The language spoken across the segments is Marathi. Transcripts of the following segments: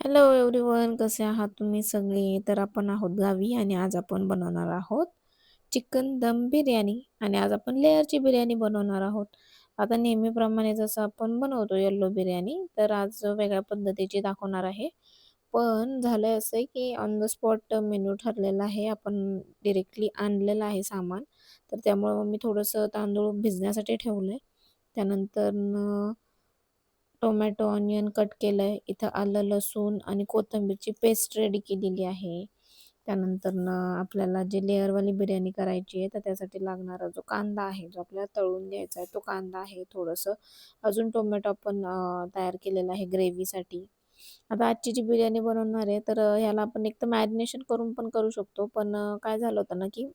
हॅलो एवरीवन कसे आहात तुम्ही सगळे? तर आपण आहोत गावी आणि आज आपण बनवणार आहोत चिकन दम बिर्याणी आणि आज आपण लेअरची बिर्याणी बनवणार आहोत. आता नेहमीप्रमाणे जसं आपण बनवतो येल्लो बिर्याणी तर आज वेगळ्या पद्धतीची दाखवणार आहे. पण झालंय असं आहे की ऑन द स्पॉट मेनू ठरलेला आहे आपण डिरेक्टली आणलेलं आहे सामान. तर त्यामुळं मी थोडंसं तांदूळ भिजण्यासाठी ठेवलं आहे त्यानंतर टोमॅटो ऑनियन कट केलं आहे इथं आलं लसूण आणि कोथिंबीरची पेस्ट रेडी केलेली आहे. त्यानंतर आपल्याला जे लेअरवाली बिर्याणी करायची आहे तर त्यासाठी लागणारा जो कांदा आहे जो आपल्याला तळून घ्यायचा आहे तो कांदा आहे. थोडंसं अजून टोमॅटो आपण तयार केलेला आहे ग्रेव्हीसाठी आता आजची जी बिर्याणी बनवणार आहे तर ह्याला आपण एक तर मॅरिनेशन करून पण करू शकतो. पण काय झालं होतं ना की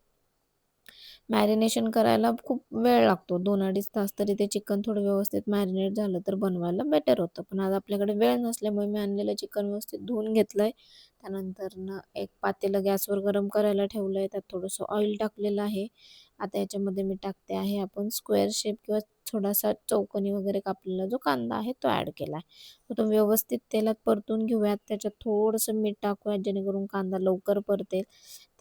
मॅरिनेशन करायला खूप वेळ लागतो. दोन अडीच तास तरी ते चिकन थोडं व्यवस्थित मॅरिनेट झालं तर बनवायला बेटर होतं. पण आज आपल्याकडे वेळ नसल्यामुळे मी आणलेलं चिकन व्यवस्थित धुवून घेतलं आहे त्यानंतर ना एक पातेलं गॅसवर गरम करायला ठेवलं आहे त्यात थोडंसं ऑइल टाकलेलं आहे. आता याच्यामध्ये मी टाकते आहे आपण स्क्वेअर शेप किंवा थोडासा चौकनी वगैरे कापलेला जो कांदा आहे तो ॲड केला आहे. तो व्यवस्थित तेलात परतून घेऊयात त्याच्यात थोडंसं मीठ टाकूयात जेणेकरून कांदा लवकर परतेल.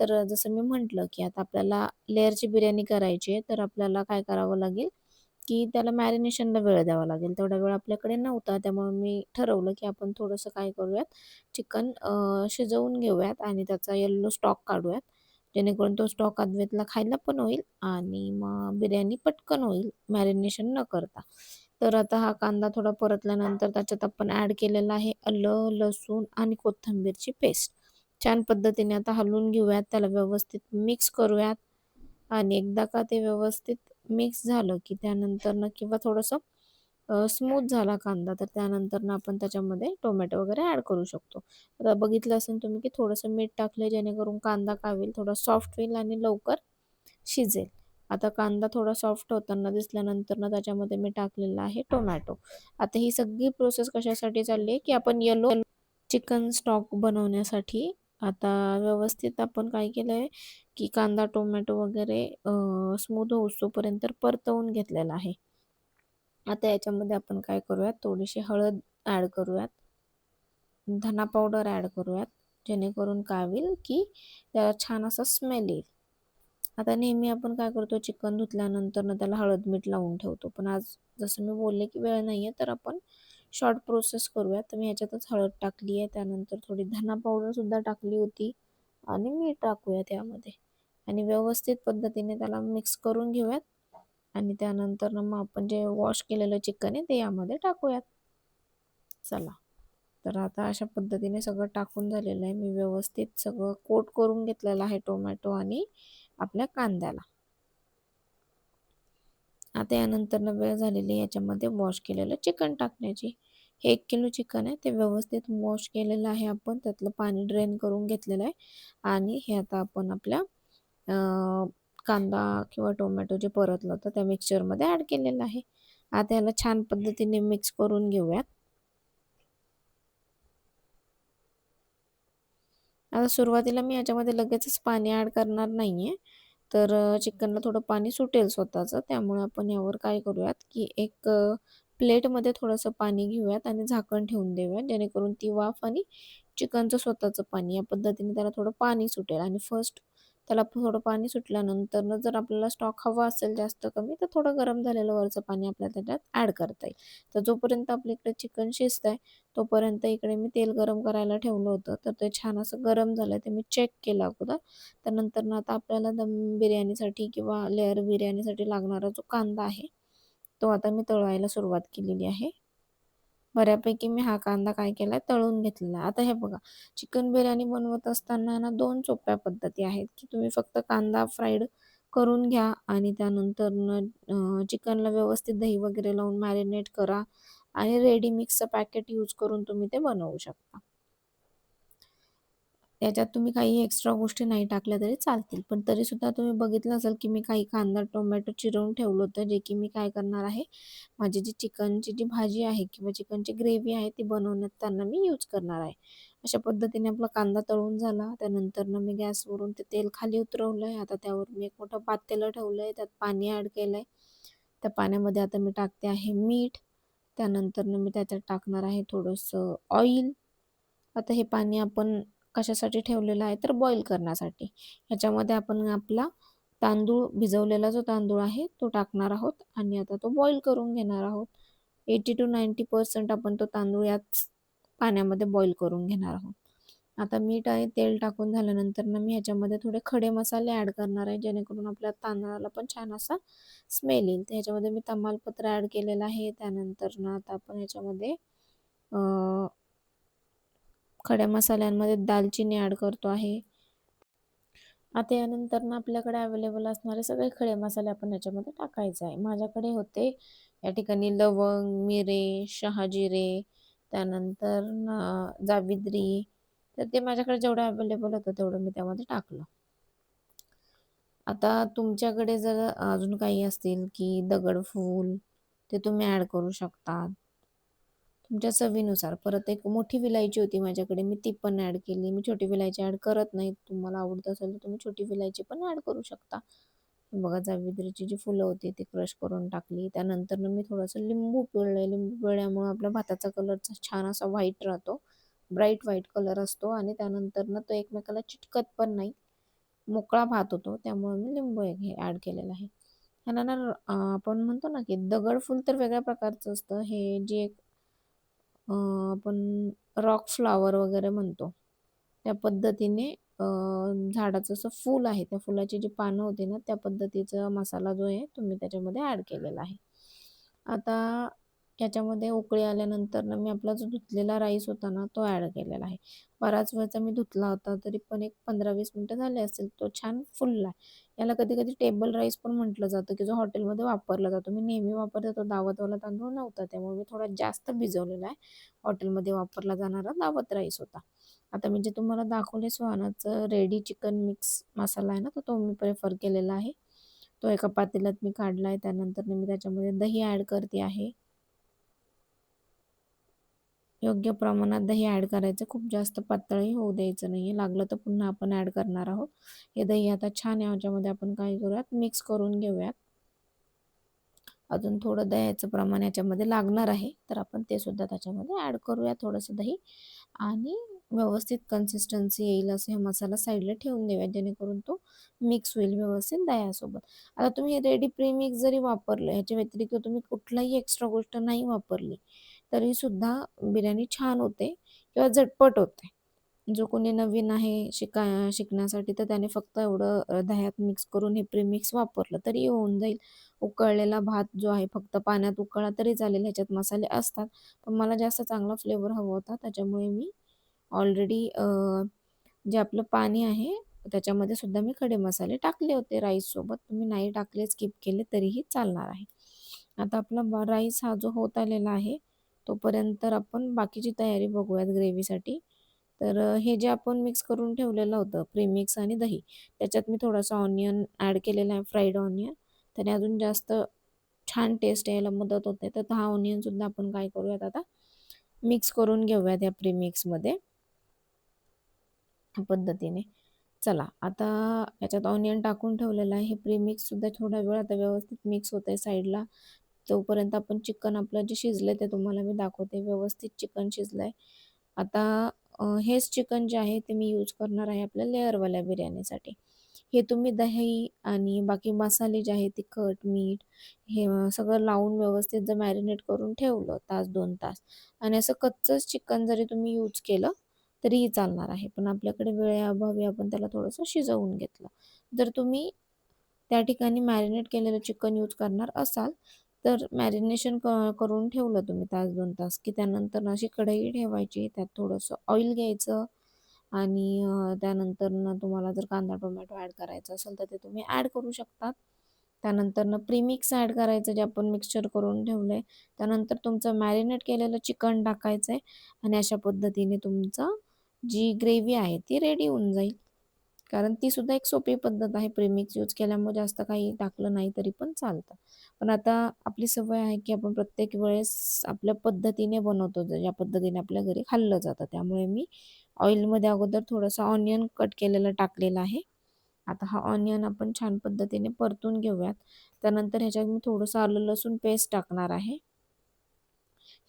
तर जसं मी म्हटलं की आता आपल्याला लेअरची बिर्याणी करायची आहे तर आपल्याला काय करावं लागेल की त्याला मॅरिनेशनला वेळ द्यावा लागेल. तेवढा वेळ आपल्याकडे नव्हता त्यामुळे मी ठरवलं की आपण थोडंसं काय करूयात चिकन शिजवून घेऊयात आणि त्याचा येल्लो स्टॉक काढूयात. जेणेकरून तो स्टॉक अद्वैतला खायला पण होईल आणि मग बिर्याणी पटकन होईल. मॅरिनेशन न करता. तर आता हा कांदा थोडा परतल्यानंतर त्याच्यात आपण ॲड केलेला आहे आलं लसूण आणि कोथिंबीरची पेस्ट छान पद्धतीने आता हलवून घेऊयात. त्याला व्यवस्थित मिक्स करूयात. आणि एकदा का ते व्यवस्थित मिक्स झालं की त्यानंतर ना किंवा थोडंसं स्मूथ झाला कांदा तर त्यानंतर ना आपण त्याच्यामध्ये टोमॅटो वगैरे ॲड करू शकतो. आता बघितलं असेल तुम्ही की थोडंसं मीठ टाकलं जेणेकरून कांदा कावेल थोडा सॉफ्ट होईल आणि लवकर शिजेल. आता कांदा थोडा सॉफ्ट होताना दिसल्यानंतर ना त्याच्यामध्ये मी टाकलेला आहे टोमॅटो आता ही सगळी प्रोसेस कशासाठी चालली आहे की आपण येलो चिकन स्टॉक बनवण्यासाठी आता व्यवस्थित आपण काय केलं आहे की कांदा टोमॅटो वगैरे स्मूथ होऊस्तोपर्यंत परतवून घेतलेला आहे. आता याच्यामध्ये आपण काय करूयात? थोडीशी हळद ॲड करूयात. धना पावडर ॲड करूयात जेणेकरून काय होईल की त्याला छान असा स्मेल येईल. आता नेहमी आपण काय करतो? चिकन धुतल्यानंतर ना त्याला हळद मीठ लावून ठेवतो. पण आज जसं मी बोलले की वेळ नाही आहे तर आपण शॉर्ट प्रोसेस करूयात. तर मी ह्याच्यातच हळद टाकली आहे. त्यानंतर थोडी धना पावडरसुद्धा टाकली होती आणि मीठ टाकूया त्यामध्ये आणि व्यवस्थित पद्धतीने त्याला मिक्स करून घेऊयात. आणि त्यानंतर मग आपण जे वॉश केलेलं चिकन आहे ते यामध्ये टाकूयात. चला. तर आता अशा पद्धतीने सगळं टाकून झालेलं आहे. मी व्यवस्थित सगळं कोट करून घेतलेलं आहे टोमॅटो आणि आपल्या कांद्याला. आता यानंतर वेळ झालेली याच्यामध्ये वॉश केलेलं चिकन टाकण्याची. हे एक किलो चिकन आहे. ते व्यवस्थित वॉश केलेलं आहे आपण. त्यातलं पाणी ड्रेन करून घेतलेलं आहे. आणि हे आता आपण आपल्या कांदा किंवा टोमॅटो जे परतलं होतं त्या मिक्सचरमध्ये ॲड केलेलं आहे. आता याला छान पद्धतीने मिक्स करून घेऊयात. आता सुरुवातीला मी याच्यामध्ये लगेचच पाणी ॲड करणार नाही आहे तर चिकनला थोडं पाणी सुटेल स्वतःचं. त्यामुळे आपण यावर काय करूयात की एक प्लेटमध्ये थोडंसं पाणी घेऊयात आणि झाकण ठेवून देऊयात. जेणेकरून ती वाफ आणि चिकनचं स्वतःचं पाणी या पद्धतीने त्याला थोडं पाणी सुटेल. आणि फर्स्ट त्याला थोडं पाणी सुटल्यानंतर जर आपल्याला स्टॉक हवा असेल जास्त कमी तर थोडं गरम झालेलं वरचं पाणी आपल्याला त्याच्यात ॲड करता येईल. तर जोपर्यंत आपल्या इकडे चिकन शिजत आहे तोपर्यंत इकडे मी तेल गरम करायला ठेवलं होतं. तर ते छान असं गरम झालं ते मी चेक केलं अगोदर. त्यानंतर ना आता आपल्याला दम बिर्याणीसाठी किंवा लेअर बिर्याणीसाठी लागणारा जो कांदा आहे तो आता मी तळवायला सुरुवात केलेली आहे. बऱ्यापैकी मी हा कांदा काय केला तळून घेतलेला. आता हे बघा चिकन बिर्याणी बनवत असताना ना दोन सोप्या पद्धती आहेत की तुम्ही फक्त कांदा फ्राईड करून घ्या आणि त्यानंतर चिकनला व्यवस्थित दही वगैरे लावून मॅरिनेट करा आणि रेडी मिक्सचं पॅकेट यूज करून तुम्ही ते बनवू शकता. याच्यात तुम्ही काही एक्स्ट्रा गोष्टी नाही टाकल्या तरी चालतील. पण तरीसुद्धा तुम्ही बघितलं असेल की मी काही कांदा टोमॅटो चिरवून ठेवलं होतं जे की मी काय करणार आहे माझी जी चिकनची जी भाजी आहे किंवा चिकनची ग्रेव्ही आहे ती बनवण्यात त्यांना मी यूज करणार आहे. अशा पद्धतीने आपला कांदा तळून झाला त्यानंतर मी गॅसवरून ते तेल खाली उतरवलं आहे आता त्यावर मी एक मोठं पातेलं ठेवलं आहे त्यात पाणी ॲड केलं आहे त्या पाण्यामध्ये आता मी टाकते आहे मीठ. त्यानंतर मी त्याच्यात टाकणार आहे थोडंसं ऑइल आता हे पाणी आपण कशासाठी ठेवलेला आहे तर बॉईल करण्यासाठी. ह्याच्यामध्ये आपण आपला तांदूळ भिजवलेला जो तांदूळ आहे तो टाकणार आहोत आणि आता तो बॉईल करून घेणार आहोत. एटी टू नाईंटी पर्सेंट आपण तो तांदूळ याच पाण्यामध्ये बॉईल करून घेणार आहोत. आता मीठ आणि तेल टाकून झाल्यानंतर ना मी ह्याच्यामध्ये थोडे खडे मसाले ॲड करणार आहे जेणेकरून आपल्या तांदळाला पण छान असा स्मेल येईल. तर ह्याच्यामध्ये मी तमालपत्र ॲड केलेलं आहे. त्यानंतर ना आता आपण ह्याच्यामध्ये खड्या मसाल्यांमध्ये दालचिनी ॲड करतो आहे. आता यानंतर ना आपल्याकडे अवेलेबल असणारे सगळे खडे मसाले आपण याच्यामध्ये टाकायचे आहे. माझ्याकडे होते या ठिकाणी लवंग मिरे शहाजिरे त्यानंतर जावित्री. तर ते माझ्याकडे जेवढं अवेलेबल होतं तेवढं मी त्यामध्ये टाकलं. आता तुमच्याकडे जर अजून काही असतील की दगडफूल ते तुम्ही ॲड करू शकतात. तुमच्या चवीनुसार. परत एक मोठी विलायची होती माझ्याकडे. मी ती पण ॲड केली. मी छोटी विलायची ॲड करत नाही. तुम्हाला आवडत असेल तर तुम्ही छोटी विलायची पण ॲड करू शकता. बघा जावित्रीची जी फुलं होती ती क्रश करून टाकली. त्यानंतर मी थोडंसं लिंबू पिळलं लिंबू पिळल्यामुळे आपल्या भाताचा कलर छान असा व्हाईट राहतो. ब्राईट व्हाईट कलर असतो आणि त्यानंतर ना तो एकमेकाला चिटकत पण नाही. मोकळा भात होतो. त्यामुळे मी लिंबू हे ॲड केलेलं आहे. ह्यानंतर आपण म्हणतो ना की दगडफूल तर वेगळ्या प्रकारचं असतं. हे जे एक आपण रॉक फ्लावर वगैरे म्हणतो. त्या पद्धतीने झाडाचं असं फूल आहे त्या फुलाची जी पानं होती ना त्या पद्धतीचा मसाला जो आहे तो मी त्याच्यामध्ये ॲड केलेला आहे. आता याच्यामध्ये उकळी आल्यानंतर ना मी आपला जो धुतलेला राईस होता ना तो ॲड केलेला आहे. बराच वेळचा मी धुतला होता तरी पण एक पंधरा वीस मिनटं झाले असेल तो छान फुलला. आहे याला कधी कधी टेबल राईस पण म्हटलं जातं की जो हॉटेलमध्ये वापरला जातो. मी नेहमी वापरतो तो दावतवाला तांदूळ नव्हता त्यामुळे मी थोडा जास्त भिजवलेला आहे. हॉटेलमध्ये वापरला जाणारा दावत राईस होता. आता मी जे तुम्हाला दाखवले सुहानाचं रेडी चिकन मिक्स मसाला आहे ना तो तो मी प्रेफर केलेला आहे. तो एका पातेल्यात मी काढला आहे. त्यानंतर मी त्याच्यामध्ये दही ॲड करते आहे. योग्य प्रमाणात दही ॲड करायचं. खूप जास्त पातळही होऊ द्यायचं नाही आहे लागलं तर पुन्हा आपण ॲड करणार आहोत. हे दही आता छान याच्यामध्ये आपण काय करूयात? मिक्स करून घेऊयात. अजून थोडं दह्याचं प्रमाण याच्यामध्ये लागणार आहे. तर आपण ते सुद्धा त्याच्यामध्ये ॲड करूया थोडंसं दही. आणि व्यवस्थित कन्सिस्टन्सी येईल असं हे मसाला साईडला ठेवून देऊया जेणेकरून तो मिक्स होईल व्यवस्थित दह्यासोबत. आता तुम्ही हे रेडी प्रीमिक्स जरी वापरलं ह्याच्या व्यतिरिक्त तुम्ही कुठलाही एक्स्ट्रा गोष्ट नाही वापरली तरीसुद्धा बिर्याणी छान होते किंवा झटपट होते. जो कोणी नवीन आहे शिका शिकण्यासाठी तर त्याने फक्त एवढं दह्यात मिक्स करून हे प्रीमिक्स वापरलं तरी होऊन जाईल. उकळलेला भात जो आहे फक्त पाण्यात उकळला तरी चालेल ह्याच्यात मसाले असतात. पण मला जास्त चांगला फ्लेवर हवा होता त्याच्यामुळे मी ऑलरेडी जे आपलं पाणी आहे त्याच्यामध्ये सुद्धा मी खडे मसाले टाकले होते राईससोबत तुम्ही नाही टाकले स्किप केले तरीही चालणार आहे. आता आपला राईस हा जो होत आलेला आहे तोपर्यंत आपण बाकीची तयारी बघूयात ग्रेव्हीसाठी. तर हे जे आपण मिक्स करून ठेवलेलं होतं प्रीमिक्स आणि दही त्याच्यात मी थोडासा ऑनियन ॲड केलेला आहे फ्राईड ऑनियन त्याने अजून जास्त छान टेस्ट यायला मदत होते. तर हा ऑनियनसुद्धा आपण काय करूयात आता? मिक्स करून घेऊयात या प्रीमिक्समध्ये पद्धतीने. चला आता याच्यात ऑनियन टाकून ठेवलेलं आहे. हे प्रीमिक्ससुद्धा थोडा वेळ आता व्यवस्थित मिक्स होत आहे साईडला तोपर्यंत आपण चिकन आपलं जे शिजलं ते तुम्हाला मी दाखवते. व्यवस्थित चिकन शिजलं आहे आता हेच चिकन जे आहे ते मी यूज करणार आहे आपल्या लेअरवाल्या बिर्याणीसाठी. हे तुम्ही दही आणि बाकी मसाले जे आहे तिखट मीठ हे सगळं लावून व्यवस्थित जर मॅरिनेट करून ठेवलं तास दोन तास आणि असं कच्चंच चिकन जरी तुम्ही यूज केलं तरीही चालणार आहे. पण आपल्याकडे वेळेअभावी आपण त्याला थोडंसं शिजवून घेतलं. जर तुम्ही त्या ठिकाणी मॅरिनेट केलेलं चिकन यूज करणार असाल तर मॅरिनेशन क करून ठेवलं तुम्ही तास दोन तास की त्यानंतर अशी कढई ठेवायची त्यात थोडंसं ऑइल घ्यायचं आणि त्यानंतर तुम्हाला जर कांदा टोमॅटो ॲड करायचं असेल तर ते तुम्ही ॲड करू शकतात. त्यानंतर प्रीमिक्स ॲड करायचं जे आपण मिक्सचर करून ठेवलं आहे त्यानंतर तुमचं मॅरिनेट केलेलं चिकन टाकायचं आहे आणि अशा पद्धतीने तुमचं जी ग्रेव्ही आहे ती रेडी होऊन जाईल. कारण ती सुद्धा एक सोपी पद्धत आहे. प्रेमिक्स यूज केल्यामुळे जास्त काही टाकलं नाही तरी पण चालतं. पण आता आपली सवय आहे की आपण प्रत्येक वेळेस आपल्या पद्धतीने बनवतो. ज्या पद्धतीने आपल्या घरी खाल्लं जातं. त्यामुळे मी ऑइलमध्ये अगोदर थोडंसं ऑनियन कट केलेलं टाकलेलं आहे. आता हा ऑनियन आपण छान पद्धतीने परतून घेऊयात. त्यानंतर ह्याच्यात मी थोडंसं आलं लसूण पेस्ट टाकणार आहे.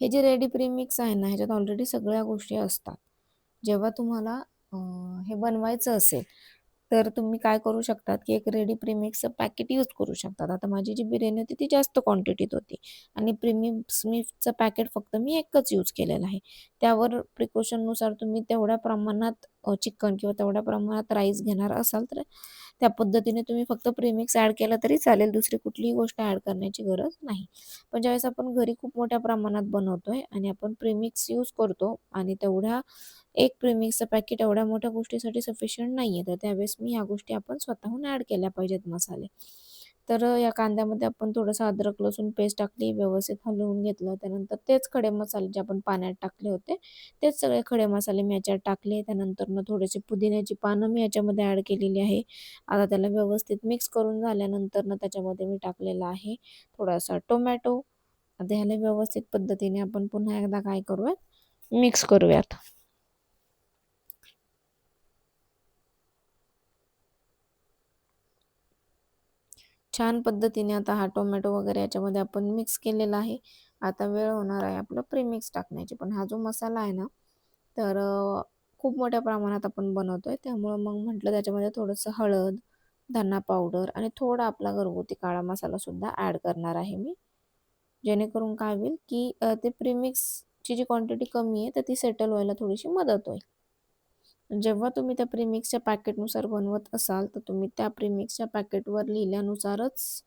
हे जे रेडी प्रीमिक्स आहे ना ह्याच्यात ऑलरेडी सगळ्या गोष्टी असतात. जेव्हा तुम्हाला हे बनवायचं असेल, तर तुम्ही काय करू शकतात, की एक रेडी प्रीमिक्सचं पॅकेट यूज करू शकतात. आता माझी जी बिर्याणी होती ती जास्त क्वांटिटीत होती आणि प्रीमिक्स मिक्सचं पॅकेट फक्त मी एकच यूज केलेलं आहे. त्यावर प्रिकॉशननुसार तुम्ही तेवढ्या प्रमाणात चिकन किंवा तेवढ्या प्रमाणात राईस घेणार असाल, तर त्या पद्धतीने तुम्ही फक्त प्रीमिक्स ॲड केलं तरी चालेल. दुसरी कुठलीही गोष्ट ॲड करण्याची गरज नाही. पण ज्यावेळेस आपण घरी खूप मोठ्या प्रमाणात बनवतोय आणि आपण प्रीमिक्स यूज करतो आणि तेवढ्या एक प्रीमिक्सचं पॅकेट एवढ्या मोठ्या गोष्टीसाठी सफिशियंट नाही आहे. तर त्यावेळेस मी ह्या गोष्टी आपण स्वतःहून ॲड केल्या पाहिजेत मसाले. तर या कांद्यामध्ये आपण थोडंसं अद्रक लसूण पेस्ट टाकली, व्यवस्थित हलवून घेतलं. त्यानंतर तेच खडे मसाले जे आपण पाण्यात टाकले होते, तेच सगळे खडे मसाले मी याच्यात टाकले. त्यानंतरनं थोडेसे पुदिन्याची पानं मी याच्यामध्ये ॲड केलेली आहे. आता त्याला व्यवस्थित मिक्स करून झाल्यानंतरनं त्याच्यामध्ये मी टाकलेला आहे थोडासा टोमॅटो. आता ह्याला व्यवस्थित पद्धतीने आपण पुन्हा एकदा काय करूयात, मिक्स करूयात. छान पद्धतीने आता हा टोमॅटो वगैरे याच्यामध्ये आपण मिक्स केलेला आहे. आता वेळ होणार आहे आपलं प्रीमिक्स टाकण्याची. पण हा जो मसाला आहे ना, तर खूप मोठ्या प्रमाणात आपण बनवतोय. त्यामुळं मग म्हटलं त्याच्यामध्ये थोडंसं हळद, धना पावडर आणि थोडा आपला घरगुती काळा मसालासुद्धा ॲड करणार आहे मी. जेणेकरून काय होईल, की ते प्रीमिक्सची जी क्वांटिटी कमी आहे, तर ती सेटल व्हायला थोडीशी मदत होईल. जेव्हा तुम्ही त्या प्रीमिक्सच्या पॅकेटनुसार बनवत असाल, तर तुम्ही त्या प्रीमिक्सच्या पॅकेटवर लिहिल्यानुसारच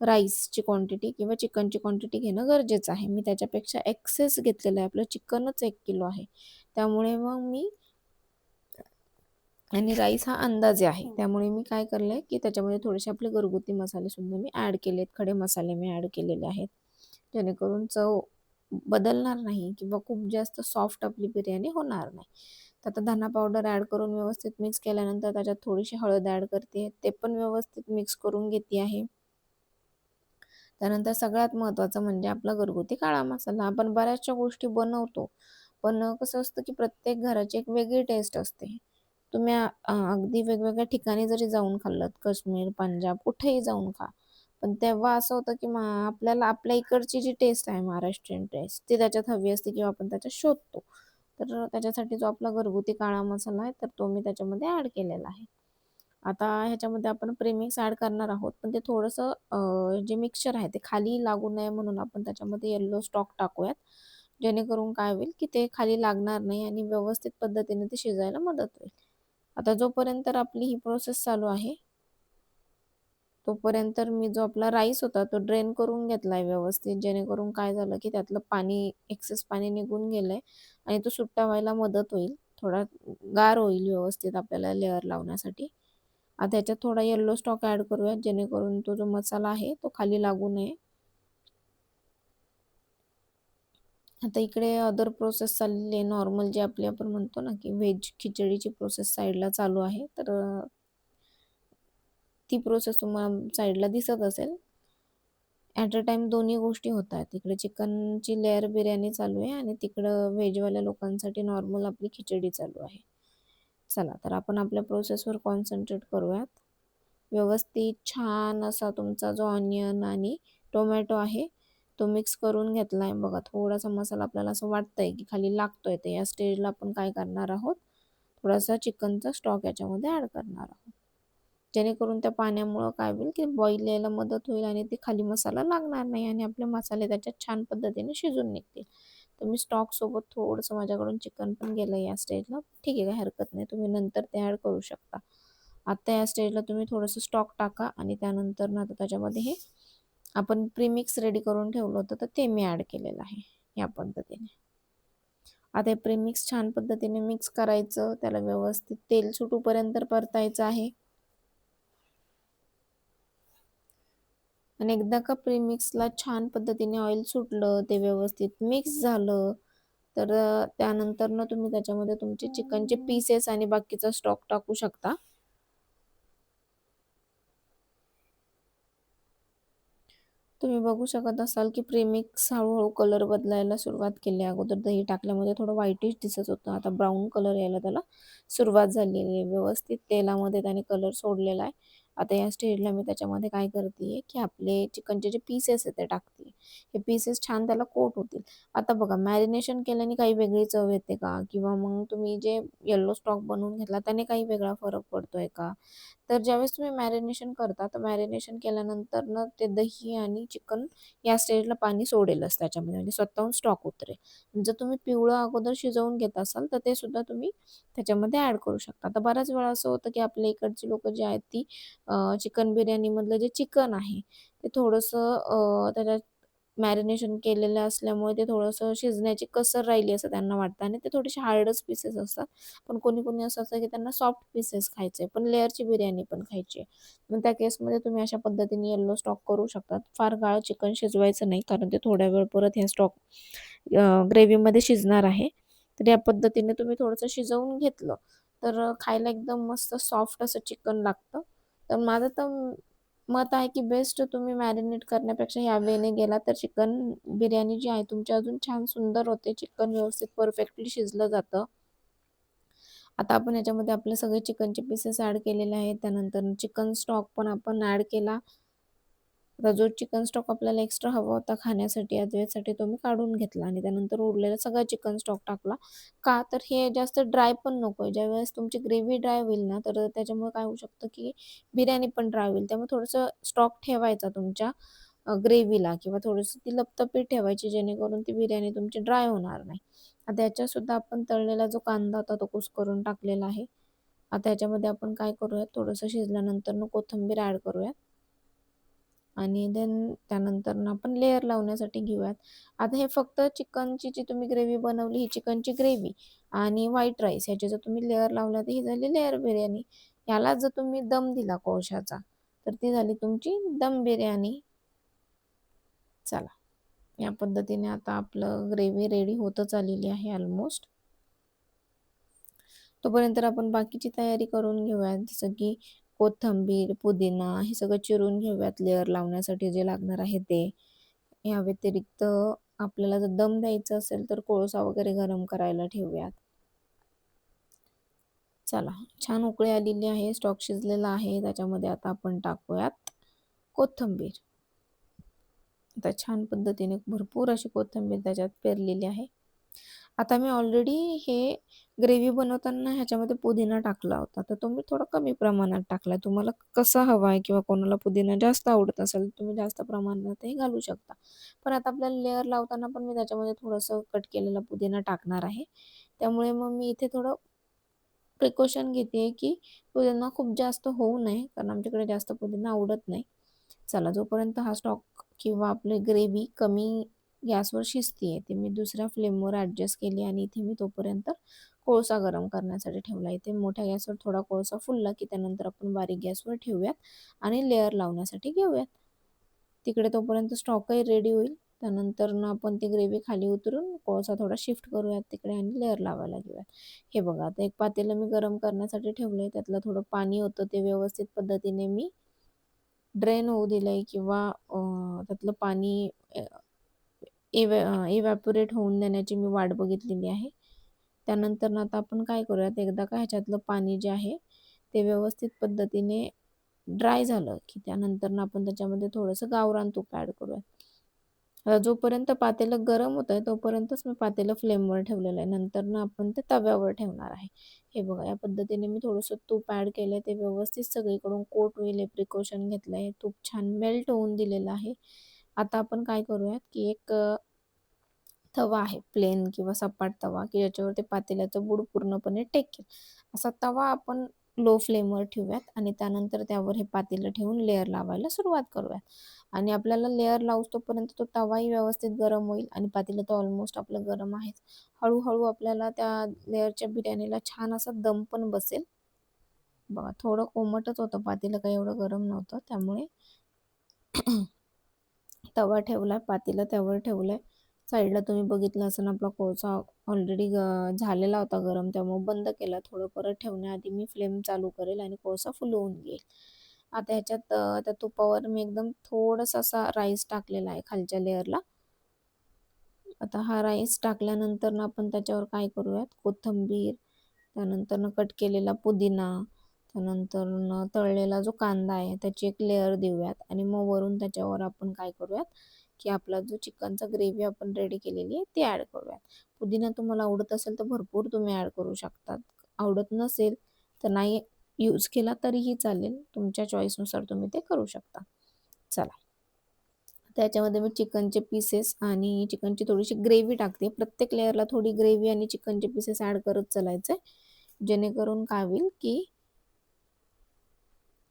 राईसची क्वांटिटी किंवा चिकनची क्वांटिटी घेणं गरजेचं आहे. मी त्याच्यापेक्षा एक्सेस घेतलेलं आहे. आपलं चिकनच 1 किलो आहे. त्यामुळे मग मी आणि राईस हा अंदाजे आहे. त्यामुळे मी काय केलंय, की त्याच्यामध्ये थोडेसे आपले घरगुती मसालेसुद्धा मी ॲड केलेत. खडे मसाले मी ॲड केलेले आहेत. जेणेकरून चव बदलणार नाही किंवा खूप जास्त सॉफ्ट आपली बिर्याणी होणार नाही. तर आता धना पावडर ॲड करून व्यवस्थित मिक्स केल्यानंतर त्याच्यात थोडीशी हळद ॲड करते. ते पण व्यवस्थित मिक्स करून घेते आहे. त्यानंतर सगळ्यात महत्त्वाचं म्हणजे आपला घरगुती काळा मसाला. आपण बऱ्याचशा गोष्टी बनवतो, पण कसं असतं, की प्रत्येक घराची एक वेगळी टेस्ट असते. तुम्ही अगदी वेगवेगळ्या ठिकाणी जरी जाऊन खाल्लत, काश्मीर, पंजाब कुठेही जाऊन खा. पण तेव्हा असं होतं, की आपल्याला आपल्या इकडची जी टेस्ट आहे महाराष्ट्रीयन टेस्ट, ती त्याच्यात हवी असते किंवा आपण त्याच्यात शोधतो. तर त्याच्यासाठी जो आपला घरगुती काळा मसाला आहे, तर तो मी त्याच्यामध्ये ॲड केलेला आहे. आता ह्याच्यामध्ये आपण प्रेमिक्स ॲड करणार आहोत, पण ते थोडंसं जे मिक्सचर आहे ते खाली लागू नये म्हणून आपण त्याच्यामध्ये येल्लो स्टॉक टाकूयात. जेणेकरून काय होईल, की ते खाली लागणार नाही आणि व्यवस्थित पद्धतीने ते शिजायला मदत होईल. आता जोपर्यंत आपली ही प्रोसेस चालू आहे तोपर्यंत मी जो आपला राईस होता तो ड्रेन करून घेतलाय व्यवस्थित. जेणेकरून काय झालं, की त्यातलं पाणी एक्सेस पाणी निघून गेलंय आणि तो सुट्टा व्हायला मदत होईल. थोडा गार होईल व्यवस्थित आपल्याला लेअर लावण्यासाठी. आता याच्यात थोडा येल्लो स्टॉक ॲड करूयात, जेणेकरून तो जो मसाला आहे तो खाली लागू नये. आता इकडे अदर प्रोसेस चाललेली आहे नॉर्मल जे आपली आपण म्हणतो ना, की व्हेज खिचडीची प्रोसेस साईडला चालू आहे. तर ती प्रोसेस तुम्हाला साईडला दिसत असेल. ॲट अ टाईम दोन्ही गोष्टी होत आहेत. इकडे चिकनची लेअर बिर्याणी चालू आहे आणि तिकडं व्हेजवाल्या लोकांसाठी नॉर्मल आपली खिचडी चालू आहे. चला तर आपण आपल्या प्रोसेसवर कॉन्सन्ट्रेट करूयात. व्यवस्थित छान असा तुमचा जो ऑनियन आणि टोमॅटो आहे, तो मिक्स करून घेतला आहे. बघा थोडासा मसाला आपल्याला असं वाटतंय, की खाली लागतोय. तर या स्टेजला आपण काय करणार आहोत, थोडासा चिकनचा स्टॉक याच्यामध्ये ॲड करणार आहोत. जेणेकरून त्या पाण्यामुळं काय होईल, की बॉईल यायला मदत होईल आणि ते खाली मसाला लागणार नाही आणि आपले मसाले त्याच्यात छान पद्धतीने शिजून निघतील. तर मी स्टॉकसोबत थोडंसं माझ्याकडून चिकन पण गेलं या स्टेजला. ठीक आहे, काही हरकत नाही. तुम्ही नंतर ते ॲड करू शकता. आत्ता या स्टेजला तुम्ही थोडंसं स्टॉक टाका आणि त्यानंतर ना आता त्याच्यामध्ये हे आपण प्रीमिक्स रेडी करून ठेवलं होतं, तर ते मी ॲड केलेलं आहे या पद्धतीने. आता हे प्रीमिक्स छान पद्धतीने मिक्स करायचं. त्याला व्यवस्थित तेल सुटूपर्यंत परतायचं आहे. आणि एकदा का प्रीमिक्सला छान पद्धतीने ऑइल सुटलं, ते व्यवस्थित मिक्स झालं, तर त्यानंतर ना तुम्ही त्याच्यामध्ये तुमचे चिकनचे पीसेस आणि बाकीचा स्टॉक टाकू शकता. तुम्ही बघू शकत असाल, की प्रीमिक्स हळूहळू कलर बदलायला सुरुवात केली अगोदर दही टाकल्यामध्ये थोडं व्हाईटिश दिसत होतं. आता ब्राऊन कलर यायला त्याला सुरुवात झालेली आहे. व्यवस्थित तेलामध्ये त्याने कलर सोडलेला आहे. आता या स्टेजला मी त्याच्यामध्ये काय करते की आपले चिकनचे जे पीसेस आहेत ते टाकते हे पीसेस छान त्याला कोट होतील. आता बघा मॅरिनेशन केल्याने काही वेगळी चव येते का? किंवा मग तुम्ही जे येल्लो स्टॉक बनवून घेतला त्याने काही वेगळा फरक पडतोय का? तर ज्यावेळेस तुम्ही मॅरिनेशन करता तर मॅरिनेशन केल्यानंतर ना ते दही आणि चिकन या स्टेजला पाणी सोडेलच त्याच्यामध्ये. म्हणजे स्वतःहून स्टॉक उतरेल. जर तुम्ही पिवळं अगोदर शिजवून घेत असाल तर ते सुद्धा तुम्ही त्याच्यामध्ये ॲड करू शकता. आता बऱ्याच वेळा असं होतं की आपल्या इकडची लोक जी आहेत ती चिकन बिर्याणीमधलं जे चिकन आहे ते थोडंसं त्याच्यात मॅरिनेशन केलेलं असल्यामुळे ते थोडंसं शिजण्याची कसर राहिली असं त्यांना वाटतं आणि ते थोडेसे हार्डच पीसेस असतात. पण कोणी कोणी असं असतं की त्यांना सॉफ्ट पीसेस खायचे पण लेअरची बिर्याणी पण खायची. मग त्या केसमध्ये तुम्ही अशा पद्धतीने येल्लो स्टॉक करू शकतात. फार गाळ चिकन शिजवायचं नाही कारण ते थोड्या वेळ परत ह्या स्टॉक ग्रेव्हीमध्ये शिजणार आहे. तर या पद्धतीने तुम्ही थोडंसं शिजवून घेतलं तर खायला एकदम मस्त सॉफ्ट असं चिकन लागतं. तर माझं तर मत आहे की बेस्ट तुम्ही मॅरिनेट करण्यापेक्षा ह्या वेने गेला तर चिकन बिर्याणी जी आहे तुमची अजून छान सुंदर होते. चिकन व्यवस्थित परफेक्टली शिजलं जातं. आता आपण याच्यामध्ये आपले सगळे चिकनचे पीसेस ॲड केलेले आहेत. त्यानंतर चिकन स्टॉक पण आपण ॲड केला. आता जो चिकन स्टॉक आपल्याला एक्स्ट्रा हवा होता खाण्यासाठी अद्वेसाठी तो मी काढून घेतला आणि त्यानंतर उरलेला सगळा चिकन स्टॉक टाकला. का? तर हे जास्त ड्राय पण नको आहे. ज्यावेळेस तुमची ग्रेव्ही ड्राय होईल ना तर त्याच्यामुळे काय होऊ शकतं की बिर्याणी पण ड्राय होईल. त्यामुळे थोडंसं स्टॉक ठेवायचा तुमच्या ग्रेव्हीला किंवा थोडंसं ती लपतपी ठेवायची जेणेकरून ती बिर्याणी तुमची ड्राय होणार नाही. आता याच्यासुद्धा आपण तळलेला जो कांदा होता तो कुस करून टाकलेला आहे. आता याच्यामध्ये आपण काय करूयात? थोडंसं शिजल्यानंतर न कोथिंबीर ॲड करूयात. आणि देन त्यानंतर आपण लेअर लावण्यासाठी घेऊयात. आता हे फक्त चिकनची जी तुम्ही ग्रेव्ही बनवली ही चिकनची ग्रेव्ही आणि व्हाईट राईस ह्याचे जर तुम्ही लेअर लावला तर ही झाली लेअर बिर्याणी. याला जर तुम्ही दम दिला कोळशाचा तर ती झाली तुमची दम बिर्याणी. चला या पद्धतीने आता आपलं ग्रेव्ही रेडी होतच आलेली आहे ऑलमोस्ट तोपर्यंत आपण बाकीची तयारी करून घेऊयात. जसं की कोथिंबीर पुदिना हे सगळं चिरून घेऊयात लेअर लावण्यासाठी जे लागणार आहे ते. या व्यतिरिक्त आपल्याला जर दम द्यायचा असेल तर कोळसा वगैरे गरम करायला ठेवूयात. चला छान उकळी आलेली आहे स्टॉक शिजलेला आहे त्याच्यामध्ये आता आपण टाकूयात कोथिंबीर. आता छान पद्धतीने भरपूर अशी कोथिंबीर त्याच्यात पेरलेली आहे. आता मी ऑलरेडी हे ग्रेव्ही बनवताना ह्याच्यामध्ये पुदिना टाकला होता. तर तो मी थोडा कमी प्रमाणात टाकला. तुम्हाला कसा हवा आहे किंवा कोणाला पुदिना जास्त आवडत असेल तुम्ही जास्त प्रमाणातही घालू शकता. पण आता आपल्याला लेअर लावताना पण मी त्याच्यामध्ये थोडंसं कट केलेला पुदिना टाकणार आहे. त्यामुळे मग मी इथे थोडं प्रिकॉशन घेते की पुदिना खूप जास्त होऊ नये कारण आमच्याकडे जास्त पुदिना आवडत नाही. चला जोपर्यंत हा स्टॉक किंवा आपली ग्रेव्ही कमी गॅसवर शिजती आहे ते मी दुसऱ्या फ्लेमवर ॲडजस्ट केली आणि इथे मी तोपर्यंत कोळसा गरम करण्यासाठी ठेवला. इथे मोठ्या गॅसवर थोडा कोळसा फुलला की त्यानंतर आपण बारीक गॅसवर ठेवूयात आणि लेअर लावण्यासाठी घेऊयात. तिकडे तोपर्यंत स्टॉकही रेडी होईल. त्यानंतर ना आपण ती ग्रेव्ही खाली उतरून कोळसा थोडा शिफ्ट करूयात तिकडे आणि लेअर लावायला घेऊयात. हे बघा आता एक पातेलं मी गरम करण्यासाठी ठेवलं आहे त्यातलं थोडं पाणी होतं ते व्यवस्थित पद्धतीने मी ड्रेन होऊ दिलं आहे किंवा त्यातलं पाणी इवॅ इव्हॅपोरेट होऊन देण्याची मी वाट बघितलेली आहे. त्यानंतर आता आपण काय करूयात एकदा का ह्याच्यातलं पाणी जे आहे ते व्यवस्थित पद्धतीने ड्राय झालं की त्यानंतर आपण त्याच्यामध्ये थोडंसं गावरान तूप ॲड करूयात. जोपर्यंत पातेलं गरम होत आहे तोपर्यंतच मी पातेलं फ्लेमवर ठेवलेलं आहे. नंतर ना आपण ते तव्यावर ठेवणार आहे. हे बघा या पद्धतीने मी थोडंसं तूप ॲड केलं आहे ते व्यवस्थित सगळीकडून कोट होईल हे प्रिकॉशन घेतलं आहे तूप छान मेल्ट होऊन दिलेलं आहे. आता आपण काय करूयात की एक तवा आहे प्लेन किंवा सपाट तवा की ज्याच्यावर ते पातेल्याचं बूड पूर्णपणे टेकेल. असा तवा आपण लो फ्लेमवर ठेवूयात आणि त्यानंतर त्यावर हे पातेलं ठेवून लेअर लावायला सुरुवात करूयात. आणि आपल्याला लेअर लावतोपर्यंत तो तवाही व्यवस्थित गरम होईल आणि पातेलं तर ऑलमोस्ट आपलं गरम आहेच. हळूहळू आपल्याला त्या लेअरच्या बिर्याणीला छान असा दम पण बसेल. बघा थोडं कोमटच होतं पातेलं काही एवढं गरम नव्हतं त्यामुळे तवा ठेवला पातेला त्यावर ठेवलं आहे साईडला तुम्ही बघितलं असेल आपला कोळसा ऑलरेडी झालेला होता गरम त्यामुळे बंद केला. थोडं परत ठेवण्याआधी मी फ्लेम चालू करेल आणि कोळसा फुलवून घेईल आता ह्याच्यात त्या तुपावर मी एकदम थोडासा असा राईस टाकलेला आहे खालच्या लेअरला आता हा राईस टाकल्यानंतर ना आपण त्याच्यावर काय करूयात? कोथिंबीर त्यानंतर कट केलेला पुदिना त्यानंतर न तळलेला जो कांदा आहे त्याची एक लेअर देऊयात. आणि मग वरून त्याच्यावर आपण काय करूयात की आपला जो चिकनचा ग्रेव्ही आपण रेडी केलेली आहे ती ॲड करूयात. पुदिना तुम्हाला आवडत असेल तर भरपूर तुम्ही ॲड करू शकतात. आवडत नसेल तर नाही यूज केला तरीही चालेल. तुमच्या चॉईसनुसार तुम्ही ते करू शकता. चला. त्याच्यामध्ये मी चिकनचे पीसेस आणि चिकनची थोडीशी ग्रेव्ही टाकते. प्रत्येक लेअरला थोडी ग्रेव्ही आणि चिकनचे पीसेस ॲड करत चालायचं आहे जेणेकरून काय होईल की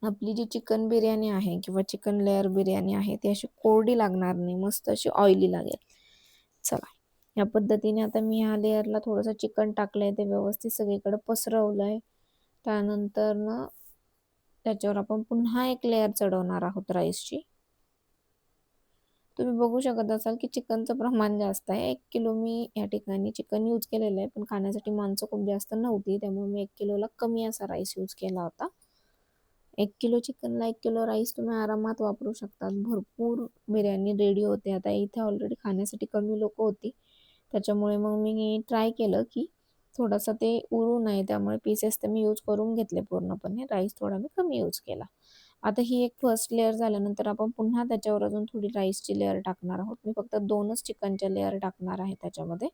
आपली जी चिकन बिर्याणी आहे किंवा चिकन लेअर बिर्याणी आहे ती अशी कोरडी लागणार नाही मस्त अशी ऑइली लागेल. चला या पद्धतीने आता मी ह्या लेअरला थोडंसं चिकन टाकलं आहे ते व्यवस्थित सगळीकडे पसरवलं आहे त्यानंतर ना त्याच्यावर आपण पुन्हा एक लेअर चढवणार आहोत राईसची तुम्ही बघू शकत असाल की चिकनचं प्रमाण जास्त आहे. एक किलो मी या ठिकाणी चिकन यूज केलेलं आहे पण खाण्यासाठी माणसं खूप जास्त नव्हती त्यामुळे मी एक किलोला कमी असा राईस यूज केला होता. एक किलो चिकनला एक किलो राईस तुम्ही आरामात वापरू शकतात. भरपूर बिर्याणी रेडी होते. आता इथे ऑलरेडी खाण्यासाठी कमी लोक होती. त्याच्यामुळे मग मी ट्राय केलं की थोडासा ते उरू नये त्यामुळे पीसेस तर मी यूज करून घेतले पूर्णपणे. राईस थोडा मी कमी यूज केला. आता ही एक फर्स्ट लेअर झाल्यानंतर आपण पुन्हा त्याच्यावर अजून थोडी राईसची लेअर टाकणार आहोत. मी फक्त दोनच चिकनच्या लेअर टाकणार आहे त्याच्यामध्ये.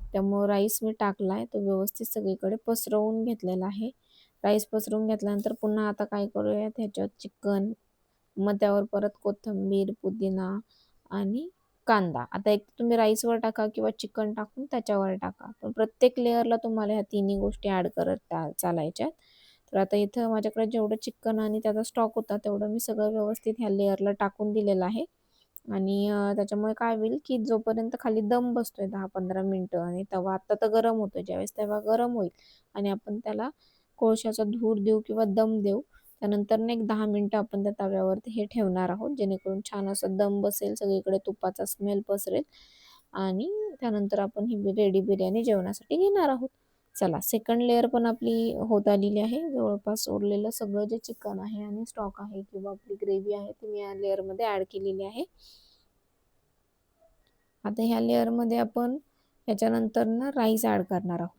त्यामुळं राईस मी टाकला आहे तो व्यवस्थित सगळीकडे पसरवून घेतलेला आहे. राईस पसरून घेतल्यानंतर पुन्हा आता काय करूया ह्याच्यात चिकन मग त्यावर परत कोथिंबीर पुदिना आणि कांदा. आता एक तुम्ही राईसवर टाका किंवा चिकन टाकून त्याच्यावर टाका. पण प्रत्येक लेअरला तुम्हाला ह्या तिन्ही गोष्टी ॲड करत चालायच्या तर आता इथं माझ्याकडे जेवढं चिकन आणि त्याचा स्टॉक होता तेवढं मी सगळं व्यवस्थित ह्या लेअरला टाकून दिलेलं आहे. आणि त्याच्यामुळे काय होईल की जोपर्यंत खाली दम बसतोय दहा पंधरा मिनटं आणि तवा आत्ता तर गरम होतोय. ज्यावेळेस तेव्हा गरम होईल आणि आपण त्याला कोळशाचा धूर देऊ किंवा दम देऊ त्यानंतर एक दहा मिनटं आपण त्या तव्यावरती हे ठेवणार आहोत जेणेकरून छान असं दम बसेल सगळीकडे तुपाचा स्मेल पसरेल आणि त्यानंतर आपण ही रेडी बिर्याणी जेवणासाठी घेणार आहोत. चला सेकंड लेअर पण आपली होत आलेली आहे. जवळपास उरलेलं सगळं जे चिकन आहे आणि स्टॉक आहे किंवा आपली ग्रेव्ही आहे ती मी या लेअरमध्ये ॲड केलेली आहे. आता ह्या लेअरमध्ये आपण ह्याच्यानंतर ना राईस ॲड करणार आहोत.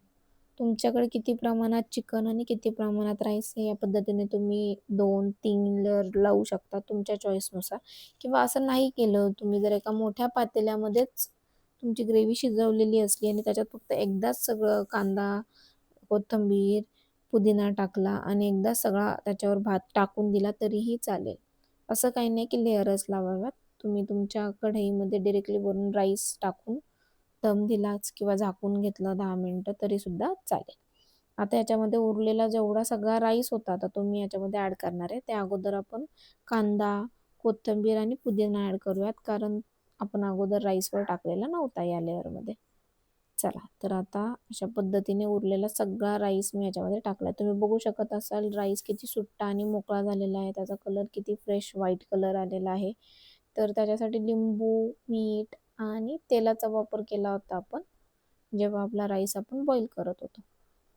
तुमच्याकडे किती प्रमाणात चिकन आणि किती प्रमाणात राईस आहे या पद्धतीने तुम्ही दोन तीन लेअर लावू शकता तुमच्या चॉईसनुसार किंवा असं नाही केलं तुम्ही जर एका मोठ्या पातेल्यामध्येच तुमची ग्रेव्ही शिजवलेली असली आणि त्याच्यात फक्त एकदाच सगळं कांदा कोथिंबीर पुदिना टाकला आणि एकदा सगळा त्याच्यावर भात टाकून दिला तरीही चालेल. असं काही नाही की लेअरच लावाव्यात. तुम्ही तुमच्या कढईमध्ये डिरेक्टली वरून राईस टाकून दम दिलाच किंवा झाकून घेतलं दहा मिनटं तरीसुद्धा चालेल. आता याच्यामध्ये उरलेला जेवढा सगळा राईस होता आता तो मी याच्यामध्ये ॲड करणार आहे. त्या अगोदर आपण कांदा कोथिंबीर आणि पुदिना ॲड करूयात कारण आपण अगोदर राईसवर टाकलेला नव्हता या लेअरमध्ये चला तर आता अशा पद्धतीने उरलेला सगळा राईस मी याच्यामध्ये टाकला तुम्ही बघू शकत असाल राईस किती सुट्टा आणि मोकळा झालेला आहे. त्याचा कलर किती फ्रेश व्हाईट कलर आलेला आहे. तर त्याच्यासाठी लिंबू मीठ आणि तेलाचा वापर केला होता आपण जेव्हा आपला राईस आपण बॉईल करत होतो.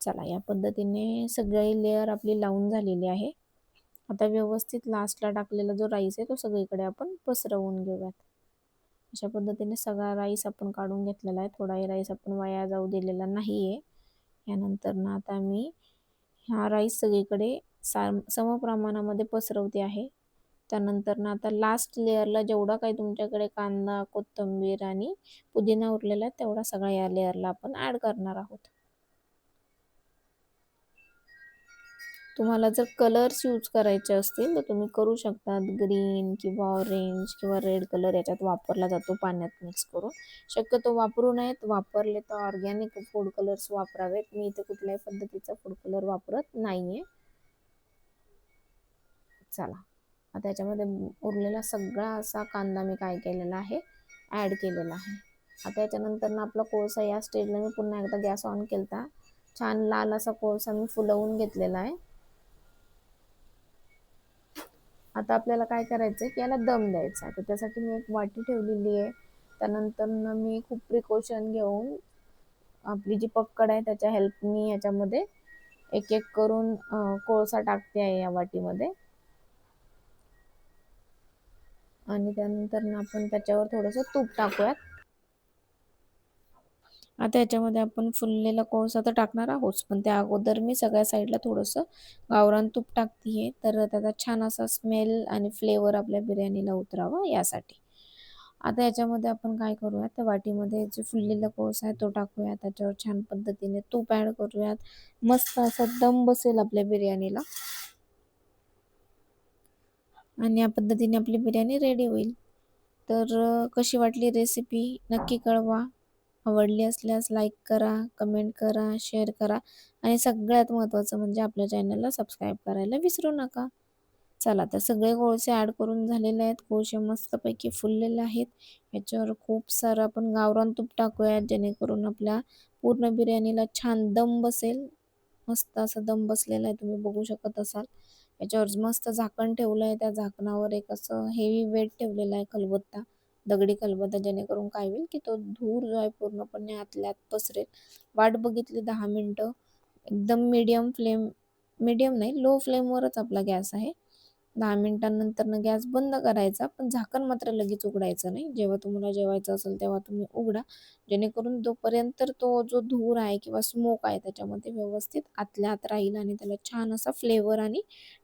चला या पद्धतीने सगळी लेअर आपली लावून झालेली आहे. आता व्यवस्थित लास्टला टाकलेला जो राईस आहे तो सगळीकडे आपण पसरवून घेऊयात. अशा पद्धतीने सगळा राईस आपण काढून घेतलेला आहे. थोडाही राईस आपण वाया जाऊ दिलेला नाही आहे यानंतर ना आता मी हा राईस सगळीकडे सा समप्रमाणामध्ये पसरवते आहे. त्यानंतर ना आता लास्ट लेअरला जेवढा काही तुमच्याकडे कांदा कोथिंबीर आणि पुदिना उरलेला आहे तेवढा सगळा या लेअरला आपण ॲड करणार आहोत. तुम्हाला जर कलर्स यूज करायचे असतील तर तुम्ही करू शकतात ग्रीन किंवा ऑरेंज किंवा रेड कलर याच्यात वापरला जातो पाण्यात मिक्स करून. शक्यतो वापरू नयेत वापरले तर ऑर्गॅनिक फूड कलर्स वापरावेत. मी इथे कुठल्याही पद्धतीचा फूड कलर वापरत नाही आहे चला. त्याच्यामध्ये उरलेला सगळा असा कांदा मी काय केलेला आहे ॲड केलेला आहे. आता याच्यानंतर ना आपला कोळसा या स्टेजला मी पुन्हा एकदा गॅस ऑन केला छान लाल असा कोळसा मी फुलवून घेतलेला आहे. आता आपल्याला काय करायचं आहे की याला दम द्यायचा आहे. तर त्यासाठी मी एक वाटी ठेवलेली आहे. त्यानंतर मी खूप प्रिकॉशन घेऊन आपली जी पक्कड आहे त्याच्या हेल्पनी याच्यामध्ये एक एक करून कोळसा टाकते आहे या वाटीमध्ये. आणि त्यानंतर आपण त्याच्यावर थोडंसं तूप टाकूयात. आता याच्यामध्ये आपण फुललेला कोळसा तर टाकणार आहोत पण त्या अगोदर मी सगळ्या साईडला थोडंसं गावरान तूप टाकते तर त्याचा छान असा स्मेल आणि फ्लेवर आपल्या बिर्याणीला उतरावं यासाठी. आता याच्यामध्ये आपण काय करूयात त्या वाटीमध्ये जे फुललेला कोळसा आहे तो टाकूया त्याच्यावर छान पद्धतीने तूप ॲड करूयात. मस्त असा दम बसेल आपल्या बिर्याणीला. आणि या पद्धतीने आपली बिर्याणी रेडी होईल. तर कशी वाटली रेसिपी नक्की कळवा. आवडली असल्यास लाईक करा कमेंट करा शेअर करा. आणि सगळ्यात महत्त्वाचं म्हणजे आपल्या चॅनलला सबस्क्राईब करायला विसरू नका. चला तर सगळे कोळसे ॲड करून झालेले आहेत. कोळसे मस्तपैकी फुललेले आहेत. याच्यावर खूप सारं आपण गावरान तूप टाकूयात जेणेकरून आपल्या पूर्ण बिर्याणीला छान दम बसेल. मस्त असं दम बसलेला आहे तुम्ही बघू शकत असाल. याच्यावर मस्त झाकण ठेवलं आहे त्या झाकणावर एक असं हेवी वेट ठेवलेलं आहे खलबत्ता. दगडी खलबत्ता जेणेकरून काय होईल की तो धूर जो आहे पूर्णपणे आतल्यात पसरेल. वाट बघितली दहा मिनटं. एकदम मीडियम फ्लेम मीडियम नाही लो फ्लेमवरच आपला गॅस आहे. दहा मिनिटांनंतर गॅस बंद करायचा पण झाकण मात्र लगेच उघडायचं नाही. जेव्हा तुम्हाला जेवायचं असेल तेव्हा तुम्ही उघडा. जेणेकरून तोपर्यंत तो जो धूर आहे किंवा स्मोक आहे त्याच्यामध्ये व्यवस्थित आतल्या आत राहील आणि त्याला छान असा फ्लेवर आणि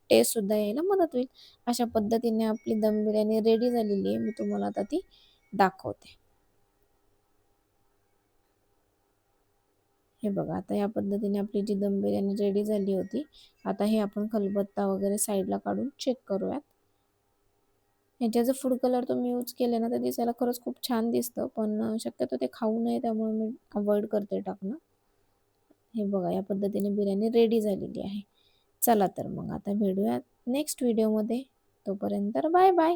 टेस्टसुद्धा यायला मदत होईल. अशा पद्धतीने आपली दम बिर्याणी रेडी झालेली आहे. मी तुम्हाला आता ती दाखवते. हे बघा आता या पद्धतीने आपली जी दम बिर्याणी रेडी झाली होती आता हे आपण खलबत्ता वगैरे साईडला काढून चेक करूयात. ह्याच्या जर फूड कलर तुम्ही यूज केले ना तर दिसायला खरंच खूप छान दिसतं पण शक्यतो ते खाऊ नये त्यामुळे मी अवॉइड करते टाकणं. हे बघा या पद्धतीने बिर्याणी रेडी झालेली आहे. चला तर मग आता भेटूयात नेक्स्ट व्हिडिओमध्ये तोपर्यंत बाय बाय